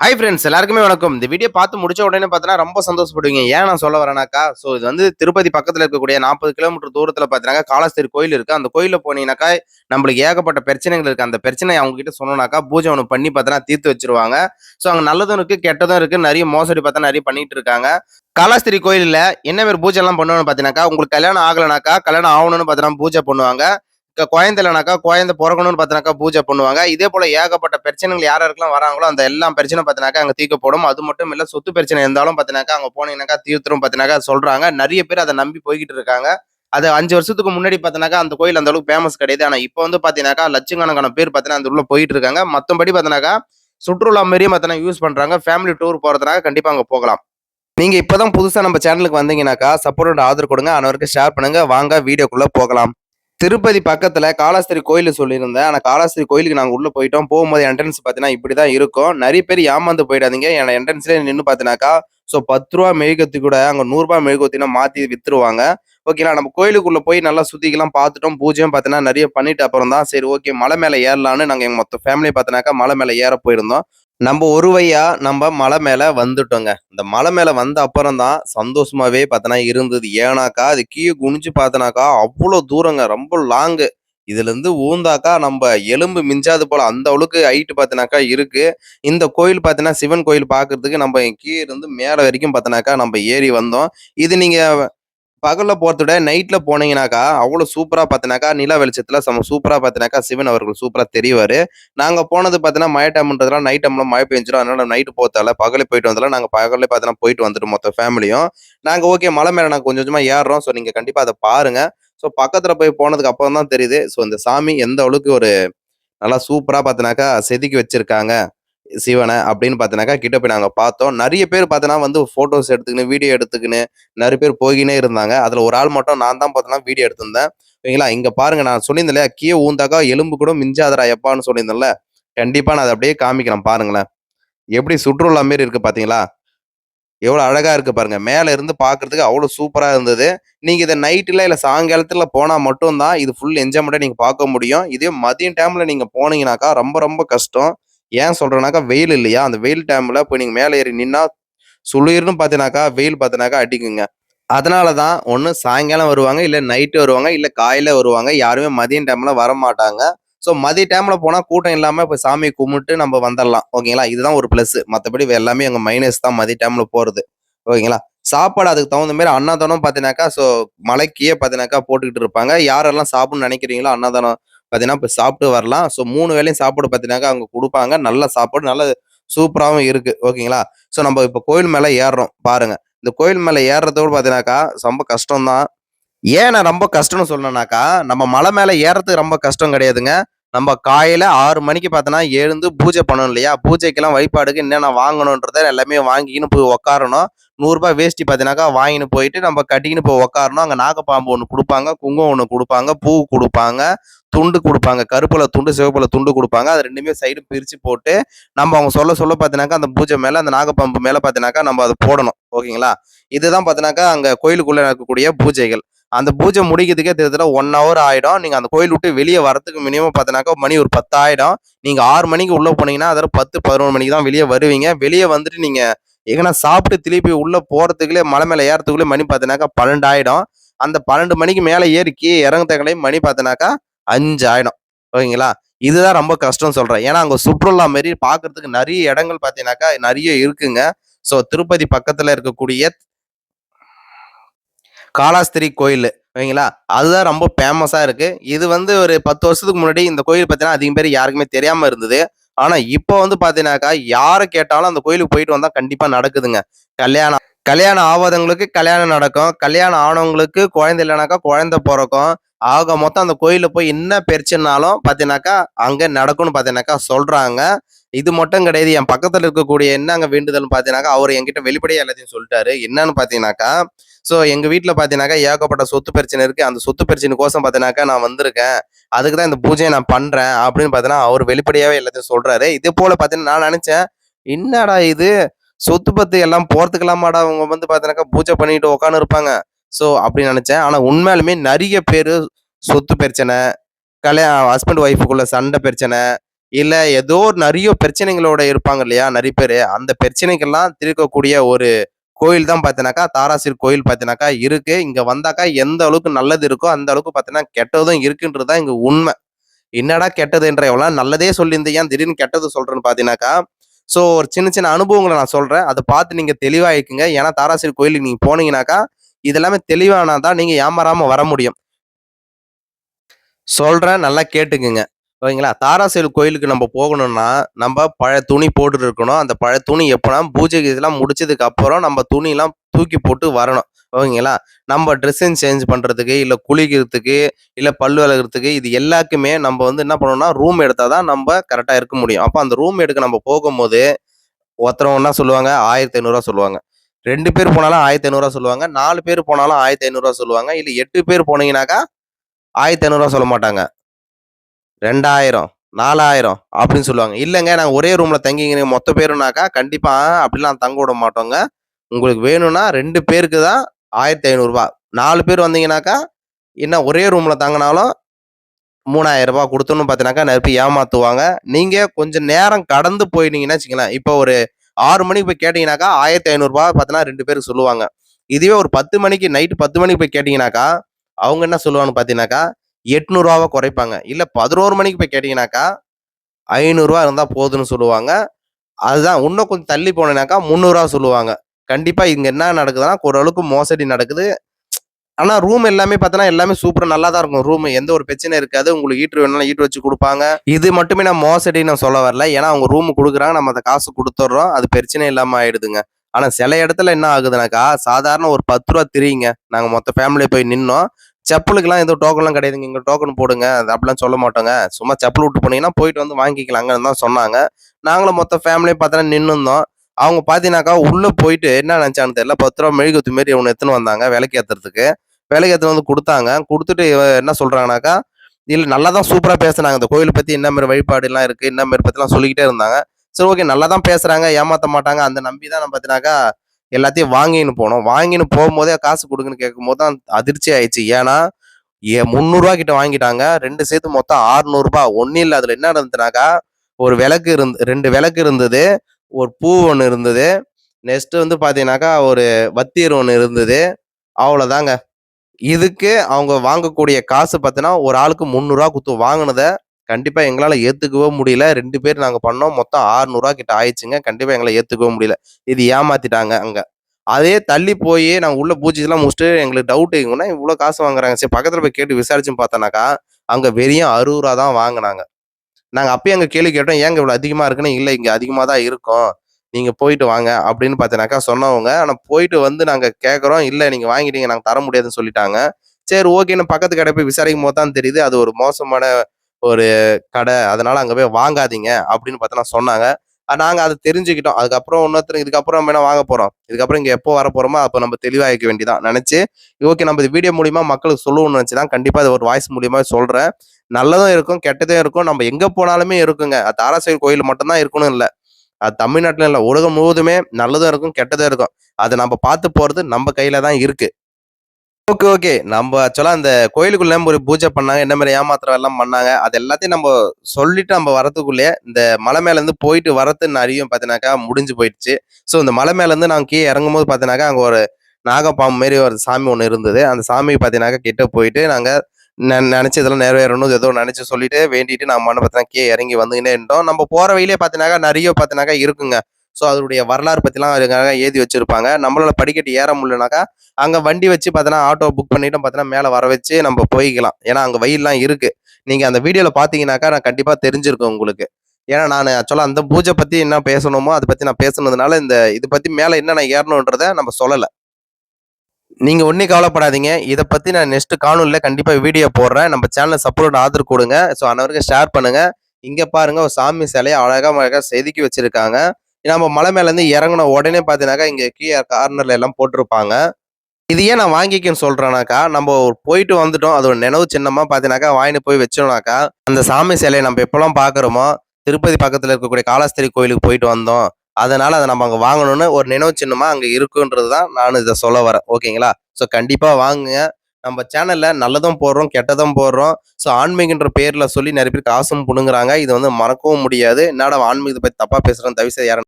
Hi friends எல்லாருக்குமே வணக்கம். இந்த வீடியோ பார்த்து முடிச்ச உடனே பார்த்தீங்கன்னா ரொம்ப சந்தோஷப்படுவீங்க. ஏன் நான் சொல்ல வரேனாக்கா? ஸோ இது வந்து திருப்பதி பக்கத்தில் இருக்கக்கூடிய நாற்பது கிலோமீட்டர் தூரத்தில் பார்த்தீங்கன்னா காலஸ்தீர் கோயில் இருக்கு. அந்த கோயிலில் போனீங்கன்னாக்கா நம்மளுக்கு ஏகப்பட்ட பிரச்சனைகள் இருக்கு. அந்த பிரச்சனை அவங்க கிட்ட சொன்னோம்னாக்கா பூஜை ஒன்று பண்ணி பார்த்தீங்கன்னா தீர்த்து வச்சிருவாங்க. ஸோ அங்கே நல்லதும் இருக்கு கெட்டதும் இருக்கு. நிறைய மோசடி பார்த்தா நிறைய பண்ணிட்டு இருக்காங்க. காலாஸ்திரி கோயிலில் என்ன மாதிரி பூஜை எல்லாம் பண்ணுவோம்னு பார்த்தீங்கன்னாக்கா உங்களுக்கு கல்யாணம் ஆகலைனாக்கா கல்யாணம் ஆகணும்னு பார்த்தீங்கன்னா பூஜை பண்ணுவாங்க. குழந்தைலனாக்கா குழந்தை பிறக்கணும்னு பார்த்தினாக்கா பூஜை பண்ணுவாங்க. இதே போல ஏகப்பட்ட பிரச்சனைகள் யார் யாருக்கெல்லாம் வராங்களோ அந்த எல்லா பிரச்சனை பார்த்தினாக்கா அங்கே தீர்க்கப்படும் அது மட்டும் இல்லை சொத்து பிரச்சனை இருந்தாலும் பார்த்தினாக்கா அங்கே போனீங்கன்னாக்கா தீர்த்தரும் பார்த்தினாக்கா சொல்றாங்க. நிறைய பேர் அதை நம்பி போய்கிட்டு இருக்காங்க. அது அஞ்சு வருஷத்துக்கு முன்னாடி பார்த்தினாக்கா அந்த கோயில் அந்த அளவுக்கு ஃபேமஸ் கிடையாது. ஆனால் இப்போ வந்து பார்த்தீங்கன்னாக்கா லட்சக்கணக்கான பேர் பார்த்தீங்கன்னா அந்த உள்ள போயிட்டு இருக்காங்க. மற்றபடி பார்த்தினாக்கா சுற்றுலா மாரியும் பார்த்தீங்கன்னா யூஸ் பண்றாங்க. ஃபேமிலி டூர் போறதுனால கண்டிப்பா அங்கே போகலாம். நீங்க இப்பதான் புதுசா நம்ம சேனலுக்கு வந்தீங்கன்னாக்கா சப்போர்ட் ஆதரவு கொடுங்க. அனைவருக்கு ஷேர் பண்ணுங்க. வாங்க வீடியோக்குள்ளே போகலாம். திருப்பதி பக்கத்துல காலாஸ்திரி கோயில் சொல்லியிருந்தேன். ஆனா காலாஸ்திரி கோயிலுக்கு நாங்க உள்ள போயிட்டோம். போகும்போது என்ட்ரன்ஸ் பாத்தீங்கன்னா இப்படிதான் இருக்கும். நிறைய பேர் ஏமாந்து போயிடாதீங்க. என் என்ட்ரன்ஸ்ல நின்று பாத்தீங்கன்னாக்கா ஸோ பத்து ரூபா மெழுகத்து கூட அங்க நூறுரூபா ரூபாய் மாற்றி மாத்தி வித்துருவாங்க. ஓகேங்களா நம்ம கோயிலுக்குள்ள போய் நல்லா சுத்திக்கலாம் பார்த்துட்டோம் பூஜையும் பார்த்தீங்கன்னா நிறைய பண்ணிட்டு அப்புறம் தான் சரி ஓகே மலை மேலே ஏறலான்னு நாங்கள் எங்கள் மொத்த ஃபேமிலி பார்த்தினாக்கா மலை மேலே ஏற போயிருந்தோம். நம்ம ஒரு வழியா நம்ம மலை மேல வந்துட்டோங்க. இந்த மலை மேல வந்த அப்புறம் தான் சந்தோஷமாவே பார்த்தனா இருந்தது. ஏன்னாக்கா அது கீழே குனிஞ்சு பார்த்தனாக்கா அவ்வளோ தூரங்க ரொம்ப லாங்கு இதுல இருந்து ஊந்தாக்கா நம்ம எலும்பு மிஞ்சாது போல அந்த அளவுக்கு ஹைட் பார்த்தினாக்கா இருக்கு. இந்த கோயில் பார்த்தீங்கன்னா சிவன் கோயில் பாக்குறதுக்கு நம்ம கீழே இருந்து மேலே வரைக்கும் பார்த்தினாக்கா நம்ம ஏறி வந்தோம். இது நீங்க பகலில் போகிறத விட நைட்டில் போனீங்கனாக்கா அவ்வளோ சூப்பராக பார்த்தினாக்கா நில வெளிச்சத்தில் சம சூப்பராக பார்த்தினாக்கா சிவன் அவர்கள் சூப்பராக தெரிவாரு. நாங்கள் போனது பார்த்தீங்கன்னா மழை டைம்ன்றதுலாம் நைட் டைமில் மழை பெஞ்சிடும் அதனால் நைட்டு போத்தால பகலே போயிட்டு வந்தால நாங்கள் பகலே பார்த்தீங்கன்னா போயிட்டு வந்துட்டு மொத்த ஃபேமிலியும் நாங்கள் ஓகே மலை மேலே நாங்கள் கொஞ்சம் கொஞ்சமாக ஏறுறோம். ஸோ நீங்கள் கண்டிப்பாக அதை பாருங்கள் ஸோ பக்கத்தில் போய் போனதுக்கு அப்புறம் தான் தெரியுது. ஸோ இந்த சாமி எந்த அளவுக்கு ஒரு நல்லா சூப்பராக பார்த்தினாக்கா செதுக்கி வச்சுருக்காங்க. சிவனை அப்படின்னு பார்த்தினாக்கா கிட்ட போய் நாங்கள் பார்த்தோம். நிறைய பேர் பார்த்தோன்னா வந்து ஃபோட்டோஸ் எடுத்துக்கின்னு வீடியோ எடுத்துக்கின்னு நிறைய பேர் போகினே இருந்தாங்க. அதில் ஒரு ஆள் மட்டும் நான் தான் பார்த்தோன்னா வீடியோ எடுத்திருந்தேன். ஓகேங்களா? இங்கே பாருங்க நான் சொல்லியிருந்தேன் இல்லையா கீழே ஊந்தாக்கா எலும்பு கூட மிஞ்சாதரா எப்பான்னு சொல்லியிருந்தேன்ல. கண்டிப்பாக நான் அதை அப்படியே காமிக்கிறேன் பாருங்களேன். எப்படி சுற்றுலா மாரி இருக்கு பார்த்தீங்களா? எவ்வளோ அழகாக இருக்குது பாருங்கள் மேலே இருந்து பார்க்குறதுக்கு அவ்வளோ சூப்பராக இருந்தது. நீங்கள் இதை நைட்டில் இல்லை சாயங்காலத்தில் போனால் மட்டும்தான் இது ஃபுல் என்ஜாய்மெண்ட்டாக நீங்கள் பார்க்க முடியும். இதே மதியம் டைமில் நீங்கள் போனீங்கனாக்கா ரொம்ப ரொம்ப கஷ்டம். ஏன் சொல்றேன்னாக்கா வெயில் இல்லையா? அந்த வெயில் டைம்ல போய் நீங்க மேலே ஏறி நின்னா சுளிர்னு பார்த்தீங்கன்னாக்கா வெயில் பார்த்தினாக்கா அடிக்குங்க. அதனால தான் ஒன்று சாயங்காலம் வருவாங்க இல்லை நைட்டு வருவாங்க இல்லை காலையில் வருவாங்க யாருமே மதியம் டைம்ல வர மாட்டாங்க ஸோ மதிய டைம்ல போனால் கூட்டம் இல்லாமல் இப்போ சாமியை கும்பிட்டு நம்ம வந்துடலாம் ஓகேங்களா? இதுதான் ஒரு ப்ளஸ் மற்றபடி எல்லாமே எங்கள் மைனஸ் தான் மதிய டைம்ல போகிறது ஓகேங்களா? சாப்பாடு அதுக்கு தகுந்த மாதிரி அன்னதானம் பார்த்தீங்கன்னாக்கா ஸோ மலைக்கே பார்த்தீங்கன்னாக்கா போட்டுக்கிட்டு இருப்பாங்க. யாரெல்லாம் சாப்பிடணும்னு நினைக்கிறீங்களோ அன்னதானம் பார்த்தீங்கன்னா இப்போ சாப்பிட்டு வரலாம். ஸோ மூணு வேளையும் சாப்பாடு பார்த்தீங்கன்னாக்கா அவங்க கொடுப்பாங்க. நல்ல சாப்பாடு நல்ல சூப்பராகவும் இருக்குது ஓகேங்களா? ஸோ நம்ம இப்போ கோயில் மேலே ஏறுறோம். பாருங்கள் இந்த கோயில் மேலே ஏறுறதோடு பார்த்தீங்கன்னாக்கா ரொம்ப கஷ்டம்தான். ஏன் நான் ரொம்ப கஷ்டம்னு சொல்லணும்னாக்கா நம்ம மலை மேலே ஏறுறதுக்கு ரொம்ப கஷ்டம் கிடையாதுங்க. நம்ம காலையில் ஆறு மணிக்கு பார்த்தோன்னா எழுந்து பூஜை பண்ணணும் இல்லையா? பூஜைக்கெல்லாம் வழிபாடுக்கு என்னென்ன வாங்கணுன்றத எல்லாமே வாங்கிக்கின்னு போய் உக்காரணும். நூறுரூபா வேஷ்டி பார்த்தீங்கன்னாக்கா வாங்கின்னு போயிட்டு நம்ம கட்டிக்கின்னு போய் உக்காரணும். அங்கே நாகப்பாம்பு ஒன்று கொடுப்பாங்க குங்குமம் ஒன்று கொடுப்பாங்க பூ கொடுப்பாங்க துண்டு கொடுப்பாங்க. கருப்பில் துண்டு சிவப்பில் துண்டு கொடுப்பாங்க. அது ரெண்டுமே சைடு பிரித்து போட்டு நம்ம அவங்க சொல்ல சொல்ல பார்த்தீங்கன்னாக்கா அந்த பூஜை மேலே அந்த நாகப்பாம்பு மேலே பார்த்தீங்கன்னாக்கா நம்ம அதை போடணும். ஓகேங்களா? இதுதான் பார்த்தீங்கன்னாக்கா அங்கே கோயிலுக்குள்ளே நடக்கக்கூடிய பூஜைகள். அந்த பூஜை முடிக்கிறதுக்கே கிட்டத்தட்ட ஒன் ஹவர் ஆகிடும் நீங்கள் அந்த கோயில் விட்டு வெளியே வரதுக்கு மினிமம் பார்த்தீங்கன்னாக்கா மணி ஒரு பத்து ஆகிடும் நீங்கள் ஆறு மணிக்கு உள்ளே போனீங்கன்னா அதில் பத்து பதினொன்று மணிக்கு தான் வெளியே வருவீங்க. வெளியே வந்துட்டு நீங்கள் எங்கன்னா சாப்பிட்டு திருப்பி உள்ளே போகிறதுக்குள்ளே மலை மேலே ஏறத்துக்குள்ளே மணி பார்த்தீங்கன்னாக்கா பன்னெண்டு ஆயிடும். அந்த பன்னெண்டு மணிக்கு மேலே ஏறி கீழே மணி பார்த்தீங்கன்னாக்கா அஞ்சு ஆகிடும் ஓகேங்களா? இதுதான் ரொம்ப கஷ்டம் சொல்கிறேன் ஏன்னா அங்கே சுற்றுலா மாரி பார்க்குறதுக்கு நிறைய இடங்கள் பார்த்தீங்கன்னாக்கா நிறைய இருக்குங்க. ஸோ திருப்பதி பக்கத்தில் இருக்கக்கூடிய காலாஸ்திரி கோயில் ஓகேங்களா அதுதான் ரொம்ப ஃபேமஸாக இருக்குது இது வந்து ஒரு பத்து வருஷத்துக்கு முன்னாடி இந்த கோயில் பார்த்தீங்கன்னா அதிகம் பேர் யாருக்குமே தெரியாமல் இருந்தது. ஆனால் இப்போ வந்து பார்த்தீங்கன்னாக்கா யாரை கேட்டாலும் அந்த கோயிலுக்கு போயிட்டு வந்தால் கண்டிப்பாக நடக்குதுங்க. கல்யாணம் கல்யாணம் ஆவாதவங்களுக்கு கல்யாணம் நடக்கும். கல்யாணம் ஆனவங்களுக்கு குழந்தை இல்லைனாக்கா குழந்தை பிறக்கும். ஆக மொத்தம் அந்த கோயிலில் போய் என்ன பிரச்சனைனாலும் பார்த்தீங்கன்னாக்கா அங்கே நடக்கும்னு பார்த்தீங்கன்னாக்கா சொல்கிறாங்க இது மட்டும் கிடையாது என் பக்கத்தில் இருக்கக்கூடிய என்ன அங்கே வேண்டுதல்னு பார்த்தீங்கன்னாக்கா அவர் என்கிட்ட வெளிப்படையாக எல்லாத்தையும் சொல்லிட்டாரு. என்னன்னு பார்த்தீங்கன்னாக்கா ஸோ எங்கள் வீட்டில் பார்த்தீங்கன்னாக்கா ஏகப்பட்ட சொத்து பிரச்சனை இருக்குது அந்த சொத்து பிரச்சனைக்கோசம் பார்த்தீங்கன்னாக்கா நான் வந்திருக்கேன். அதுக்கு தான் இந்த பூஜையை நான் பண்ணுறேன் அப்படின்னு பார்த்தீங்கன்னா அவர் வெளிப்படையாகவே எல்லாத்தையும் சொல்கிறாரு இதே போல் பார்த்தீங்கன்னா நான் நினச்சேன் என்னடா இது? சொத்து பத்து எல்லாம் போறதுக்கெல்லாமாடா அவங்க வந்து பார்த்தீங்கன்னாக்கா பூஜை பண்ணிட்டு உட்காந்து இருப்பாங்க. ஸோ அப்படி நினச்சேன் ஆனால் உண்மையாலுமே நிறைய பேர் சொத்து பிரச்சனை கல்யாணம் ஹஸ்பண்ட் ஒய்ஃபுக்குள்ள சண்டை பிரச்சனை இல்லை ஏதோ நிறைய பிரச்சனைகளோட இருப்பாங்க இல்லையா? நிறைய பேர் அந்த பிரச்சனைக்கெல்லாம் தீர்க்கக்கூடிய ஒரு கோயில் தான் பார்த்தீங்கன்னாக்கா, தாராசிர் கோயில் பார்த்தீங்கன்னாக்கா இருக்கு. இங்கே வந்தாக்கா எந்த அளவுக்கு நல்லது இருக்கோ, அந்த அளவுக்கு பார்த்தீங்கன்னா கெட்டதும் இருக்குன்றது தான் இங்கே உண்மை என்னடா கெட்டதுன்ற எவ்வளோ நல்லதே சொல்லியிருந்தேன் ஏன் திடீர்னு கெட்டது சொல்கிறேன்னு பார்த்தீங்கன்னாக்கா, ஸோ ஒரு சின்ன சின்ன அனுபவங்களை நான் சொல்கிறேன் அதை பார்த்து நீங்கள் தெளிவாகிக்குங்க ஏன்னா தாராசிர் கோயிலுக்கு நீங்கள் போனீங்கன்னாக்கா, இது எல்லாமே தெளிவானா தான் நீங்கள் ஏமாறாமல் வர முடியும். சொல்கிறேன் நல்லா கேட்டுக்குங்க. ஓகேங்களா? தாராசேல் கோயிலுக்கு நம்ம போகணும்னா, நம்ம பழைய துணி போட்டுட்டு இருக்கணும். அந்த பழைய துணி எப்போனா பூஜை இதெல்லாம் முடிச்சதுக்கு அப்புறம் நம்ம துணிலாம் தூக்கி போட்டு வரணும். ஓகேங்களா? நம்ம ட்ரெஸ்ஸிங் சேஞ்ச் பண்ணுறதுக்கு இல்லை குளிக்கிறதுக்கு, இல்லை பல் விளக்குறதுக்கு இது எல்லாக்குமே நம்ம வந்து என்ன பண்ணணும்னா, ரூம் எடுத்தால் தான் நம்ம கரெக்டாக இருக்க முடியும். அப்போ அந்த ரூம் எடுக்க நம்ம போகும்போது, ஒருத்தரவங்க என்ன சொல்லுவாங்க, ஆயிரத்தி ஐநூறுரூவா சொல்லுவாங்க. ரெண்டு பேர் போனாலும் ஆயிரத்தி ஐநூறுரூவா சொல்லுவாங்க. நாலு பேர் போனாலும் ஆயிரத்தி ஐநூறுரூவா சொல்லுவாங்க. இல்லை எட்டு பேர் போனீங்கன்னாக்கா, ஆயிரத்தி ஐநூறுரூவா சொல்ல மாட்டாங்க. 2000, 4000 அப்படின்னு சொல்லுவாங்க. இல்லைங்க நாங்கள் ஒரே ரூமில் தங்கிக்கிறோம் மொத்த பேருனாக்கா, கண்டிப்பாக அப்படிலாம் தங்க விட மாட்டோங்க. உங்களுக்கு வேணும்னா ரெண்டு பேருக்கு தான் ஆயிரத்தி ஐநூறுரூவா நாலு பேர் வந்தீங்கன்னாக்கா, என்ன ஒரே ரூமில் தங்கினாலும் மூணாயிரம் ரூபா கொடுத்தோன்னு பார்த்தீங்கன்னாக்கா, நிறைய ஏமாற்றுவாங்க நீங்கள் கொஞ்சம் நேரம் கடந்து போயிட்டீங்கன்னா வச்சுக்கலாம் இப்போ ஒரு ஆறு மணிக்கு போய் கேட்டீங்கன்னாக்கா, ரூ. 1500 பார்த்தீங்கன்னா ரெண்டு பேருக்கு சொல்லுவாங்க. இதுவே ஒரு 10 மணிக்கு நைட்டு பத்து மணிக்கு போய் கேட்டிங்கனாக்கா அவங்க என்ன சொல்லுவாங்கன்னு பார்த்தீங்கன்னாக்கா, எட்நூறுரூவாவை குறைப்பாங்க. இல்லை பதினோரு மணிக்கு போய் கேட்டிங்கனாக்கா ஐநூறுரூவா இருந்தால் போதுன்னு சொல்லுவாங்க. அதுதான் இன்னும் கொஞ்சம் தள்ளி போனேனாக்கா முந்நூறுரூவா சொல்லுவாங்க. கண்டிப்பாக இங்கே என்ன நடக்குதுன்னா, ஓரளவுக்கு மோசடி நடக்குது. ஆனால் ரூம் எல்லாமே பார்த்தோன்னா எல்லாமே சூப்பராக நல்லா தான் இருக்கும் ரூம். எந்த ஒரு பிரச்சனையும் இருக்காது. உங்களுக்கு ஹீட்டர் வேணாலும் ஹீட்டர் வச்சு கொடுப்பாங்க இது மட்டுமே நான் மோசடின்னு நான் சொல்ல வரல. ஏன்னா அவங்க ரூம் கொடுக்குறாங்க நம்ம அந்த காசு கொடுத்துட்றோம் அது பிரச்சனை இல்லாமல் ஆயிடுதுங்க. ஆனால் சில இடத்துல என்ன ஆகுதுனாக்கா, சாதாரண ஒரு பத்து ரூபா திரியுங்க நாங்கள் மொத்த ஃபேமிலியை போய் நின்னோம். செப்பலுக்குலாம் எதுவும் டோக்கன்லாம் கிடையாதுங்க. இங்கே டோக்கன் போடுங்க. அது அப்படிலாம் சொல்ல மாட்டோங்க. சும்மா செப்பல் விட்டு போனீங்கன்னா, போயிட்டு வந்து வாங்கிக்கலாங்கன்னு தான் சொன்னாங்க. நாங்களும் மொத்த ஃபேமிலியும் பார்த்தோன்னா நின்னுருந்தோம். அவங்க பார்த்தீங்கன்னாக்கா, உள்ளே போயிட்டு என்ன நினச்சான்னு தெரியல. பத்து ரூபா மெழுகுத்து மாரி ஒன்று எடுத்துன்னு வந்தாங்க விலைக்கு ஏற்றுறதுக்கு வேலைக்கு எடுத்துன்னு வந்து கொடுத்தாங்க கொடுத்துட்டு என்ன சொல்கிறாங்கனாக்கா இல்லை நல்லா தான் சூப்பராக பேசுனாங்க. இந்த கோயில் பற்றி என்ன மாரி வழிபாடுலாம் இருக்குது என்ன மாரி பற்றிலாம் சொல்லிக்கிட்டே இருந்தாங்க. சரி ஓகே நல்லா தான் பேசுகிறாங்க ஏமாற்ற மாட்டாங்க. அந்த நம்பி தான் நம்ம பார்த்தீங்கன்னாக்கா, எல்லாத்தையும் வாங்கின்னு போனோம். வாங்கின்னு போகும்போதே காசு குடுங்கன்னு கேட்கும்போது தான் அதிர்ச்சி ஆயிடுச்சு. ஏன்னா, எ ரூ. 300 கிட்ட வாங்கிட்டாங்க. ரெண்டு சேர்த்து மொத்தம் ஆறுநூறுபா ஒன்றும் இல்லை அதில் என்ன நடந்துனாக்கா ஒரு விளக்கு இருந்து ரெண்டு விளக்கு இருந்தது. ஒரு பூ ஒன்று இருந்தது. நெக்ஸ்ட் வந்து பார்த்தீங்கன்னாக்கா, ஒரு வத்தீர் ஒன்று இருந்தது. அவ்வளோதாங்க. இதுக்கு அவங்க வாங்கக்கூடிய காசு பார்த்தீங்கன்னா, ஒரு ஆளுக்கு முந்நூறுரூவா கொடுத்து வாங்கினதை கண்டிப்பாக எங்களால் ஏற்றுக்கவே முடியல. ரெண்டு பேர் நாங்கள் பண்ணோம். மொத்தம் ஆறுநூறுவா கிட்ட ஆயிடுச்சுங்க. கண்டிப்பாக எங்களை ஏற்றுக்கவே முடியல. இது ஏமாத்திட்டாங்க அங்கே அதே தள்ளி போய் நாங்கள் உள்ள பூஜைலாம் முடிச்சுட்டு எங்களுக்கு டவுட் என்ன இவ்வளோ காசு வாங்குறாங்க. சரி பக்கத்தில் போய் கேட்டு விசாரிச்சும் பார்த்தோன்னாக்கா அங்கே வெறியும் அறுபது ரூபா தான் வாங்கினாங்க நாங்கள் அப்பயும் அங்கே கேள்வி கேட்டோம். ஏங்க இவ்வளோ அதிகமாக இருக்குன்னு, இல்லை இங்கே அதிகமாக தான் இருக்கும். நீங்கள் போயிட்டு வாங்க அப்படின்னு பார்த்தீங்கன்னாக்கா சொன்னவங்க. ஆனால் போயிட்டு வந்து நாங்கள் கேட்குறோம். இல்லை நீங்கள் வாங்கிட்டீங்க. நாங்கள் தர முடியாதுன்னு சொல்லிட்டாங்க. சரி ஓகேன்னு பக்கத்து கடை போய் விசாரிக்கும்போது தான் தெரியுது, அது ஒரு மோசமான ஒரு கடை. அதனால அங்கே போய் வாங்காதீங்க அப்படின்னு பார்த்தா சொன்னாங்க. நாங்கள் அதை தெரிஞ்சுக்கிட்டோம். அதுக்கப்புறம் இன்னொருத்தர் இதுக்கப்புறம் நம்ம என்ன வாங்க போகிறோம் இதுக்கப்புறம் இங்கே எப்போ வரப்போகிறோமோ அப்போ நம்ம தெளிவாகிக்க வேண்டியதான் நினச்சி ஓகே நம்ம இந்த வீடியோ மூலிமா மக்களுக்கு சொல்லணும்னு நினச்சி தான் கண்டிப்பாக அது ஒரு வாய்ஸ் மூலியமாக சொல்கிறேன் நல்லதும் இருக்கும், கெட்டதும் இருக்கும். நம்ம எங்கே போனாலுமே இருக்குங்க. அது கோயில் மட்டும்தான் இருக்கணும் இல்லை அது தமிழ்நாட்டில் இல்லை உலகம் முழுவதுமே நல்லதும் இருக்கும், கெட்டதும் இருக்கும். அதை நம்ம பார்த்து போகிறது நம்ம கையில் தான் இருக்குது ஓகே, ஓகே. நம்ம ஆக்சுவலாக அந்த கோயிலுக்குள்ளே ஒரு பூஜை பண்ணாங்க. என்ன மாதிரி ஏமாத்திரம் எல்லாம் பண்ணாங்க. அது எல்லாத்தையும் நம்ம சொல்லிட்டு நம்ம வரதுக்குள்ளேயே இந்த மலை மேலேருந்து போயிட்டு வரது நெறையும் பார்த்தினாக்கா முடிஞ்சு போயிடுச்சு. ஸோ இந்த மலை மேலேருந்து நாங்கள் கீழே இறங்கும் போது பார்த்தினாக்கா அங்கே ஒரு நாகப்பாம்பு மாரி ஒரு சாமி ஒன்று இருந்தது. அந்த சாமி பார்த்தீங்கன்னாக்கா கிட்ட போயிட்டு நாங்கள் நெனச்சதெல்லாம் நிறைவேறணும் ஏதோ நினைச்சு சொல்லிட்டு, வேண்டிட்டு நான் மண்ணை பார்த்தீங்கன்னா கீழ இறங்கி வந்துக்கின்னே இருந்தோம். நம்ம போற வழியிலே பார்த்தீங்கன்னாக்கா, நிறைய பார்த்தினாக்கா இருக்குங்க. ஸோ அதனுடைய வரலாறு பத்திலாம் அதுக்காக ஏதி வச்சிருப்பாங்க. நம்மளால படிக்கட்டு ஏற முடியலனாக்கா, அங்க வண்டி வச்சு பார்த்தீங்கன்னா, ஆட்டோ புக் பண்ணிட்டு பார்த்தீங்கன்னா, மேலே வர வச்சு நம்ம போய்க்கலாம். ஏன்னா அங்க வெயில்லாம் இருக்கு. நீங்க அந்த வீடியோல பார்த்தீங்கன்னாக்கா, நான் கண்டிப்பா தெரிஞ்சிருக்கேன் உங்களுக்கு. ஏன்னா நான் ஆக்சுவலாக அந்த பூஜை பத்தி என்ன பேசணுமோ, அதை பத்தி நான் பேசுனதுனால, இந்த இது பத்தி மேலே என்ன நான் ஏறணும்ன்றத நம்ம சொல்லலை நீங்கள் ஒன்றே கவலைப்படாதீங்க. இதை பற்றி நான் நெக்ஸ்ட் காணொலியில் கண்டிப்பாக வீடியோ போடுறேன். நம்ம சேனலை சப்போர்ட் ஆதரவு கொடுங்க ஸோ அனைவருக்கும் ஷேர் பண்ணுங்கள் இங்கே பாருங்கள் ஒரு சாமி சிலையை அழகாக அழகாக செதுக்கி வச்சுருக்காங்க நம்ம மலை மேலேருந்து இறங்குன உடனே பார்த்தீங்கன்னாக்கா, இங்கே கீழே கார்னரில் எல்லாம் போட்டிருப்பாங்க. இது ஏன் நான் வாங்கிக்கன்னு சொல்கிறேனாக்கா நம்ம போயிட்டு வந்துட்டோம். அது ஒரு நினைவு சின்னமாக பார்த்தீங்கன்னாக்கா, வாங்கிட்டு போய் வச்சோம்னாக்கா, அந்த சாமி சிலையை நம்ம எப்போல்லாம் பார்க்குறோமோ, திருப்பதி பக்கத்தில் இருக்கக்கூடிய காலாஸ்திரி கோயிலுக்கு போயிட்டு வந்தோம். அதனால அத நம்ம அங்க வாங்கணும்னு ஒரு நினைவு சின்னமா அங்க இருக்குன்றது தான் நான் இத சொல்ல வரேன். ஓகேங்களா? ஸோ கண்டிப்பா வாங்குங்க. நம்ம சேனல்ல நல்லதும் போடுறோம், கெட்டதும் போடுறோம். ஸோ ஆன்மீகன்ற பேர்ல சொல்லி நிறைய பேர் காசும் புடுங்குறாங்க. இது வந்து மறக்கவும் முடியாது. என்னடா ஆன்மீகத்தை பற்றி தப்பா பேசுகிறேன் தயவு யாரும்